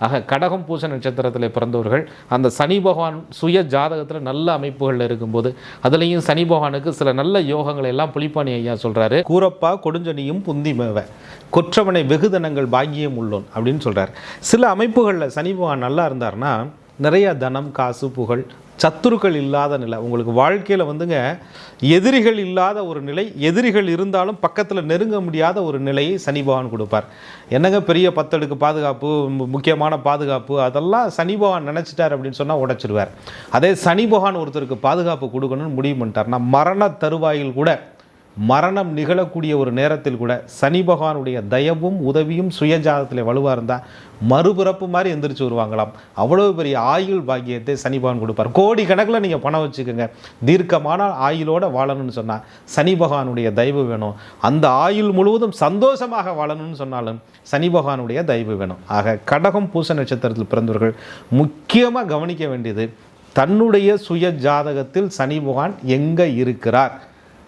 ஆக கடகம் பூச நட்சத்திரத்தில் பிறந்தவர்கள் அந்த சனி பகவான் சுய ஜாதகத்தில் நல்ல அமைப்புகளில் இருக்கும்போது அதுலேயும் சனி பகவானுக்கு சில நல்ல யோகங்களை எல்லாம் புலிப்பாணி ஐயா சொல்கிறாரு கூரப்பா கொடுஞ்சனியும் புந்தி மேவ கொற்றவனை வெகுதனங்கள் பாக்கியம் உள்ளோன் அப்படின்னு சொல்கிறார் சில அமைப்புகளில் சனி பகவான் நல்லா இருந்தார்னா நிறைய தனம் காசு புகழ் சத்துருக்கள் இல்லாத நிலை. உங்களுக்கு வாழ்க்கையில் வந்துங்க எதிரிகள் இல்லாத ஒரு நிலை எதிரிகள் இருந்தாலும் பக்கத்தில் நெருங்க முடியாத ஒரு நிலையை சனி பகவான் கொடுப்பார். என்னங்க பெரிய பத்தடுக்கு பாதுகாப்பு மு- முக்கியமான பாதுகாப்பு அதெல்லாம் சனி பகவான் நினச்சிட்டார் அப்படின்னு சொன்னால் உடைச்சிருவார். அதே சனி பகவான் ஒருத்தருக்கு பாதுகாப்பு கொடுக்கணும்னு முடிவு பண்ணிட்டார் நான் மரண தருவாயில் கூட மரணம் நிகழக்கூடிய ஒரு நேரத்தில் கூட சனி பகவானுடைய தயவும் உதவியும் சுயஜாதத்தில் வலுவாக இருந்தால் மறுபிறப்பு மாதிரி எந்திரிச்சு வருவாங்களாம். அவ்வளோ பெரிய ஆயுள் பாக்கியத்தை சனி பகவான் கொடுப்பார். கோடி கணக்கில் நீங்கள் பணம் வச்சுக்கோங்க. தீர்க்கமான ஆயுளோடு வாழணும்னு சொன்னால் சனி பகவானுடைய தயவு வேணும். அந்த ஆயுள் முழுவதும் சந்தோஷமாக வாழணும்னு சொன்னாலும் சனி பகவானுடைய தயவு வேணும். ஆக கடகம் பூச நட்சத்திரத்தில் பிறந்தவர்கள் முக்கியமாக கவனிக்க வேண்டியது தன்னுடைய சுய ஜாதகத்தில் சனி பகவான் எங்கே இருக்கிறார்?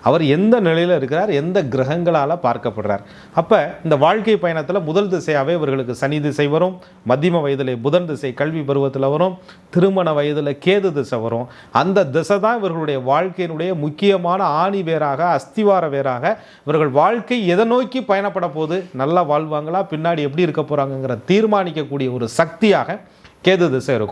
அவர் எந்த நிலையில் இருக்கிறார் எந்த கிரகங்களால் பார்க்கப்படுறார். அப்போ இந்த வாழ்க்கை பயணத்தில் முதல் திசையாகவே இவர்களுக்கு சனி திசை வரும் மத்தியம வயதில் புதன் திசை கல்வி பருவத்தில் வரும் திருமண வயதில் கேது திசை வரும். அந்த திசை தான் இவர்களுடைய வாழ்க்கையினுடைய முக்கியமான ஆணி வேராக அஸ்திவார வேராக இவர்கள் வாழ்க்கை எதை நோக்கி பயணப்பட போது நல்லா வாழ்வாங்களா பின்னாடி எப்படி இருக்க போகிறாங்கங்கிற தீர்மானிக்கக்கூடிய ஒரு சக்தியாக கேது திசை இருக்கும்.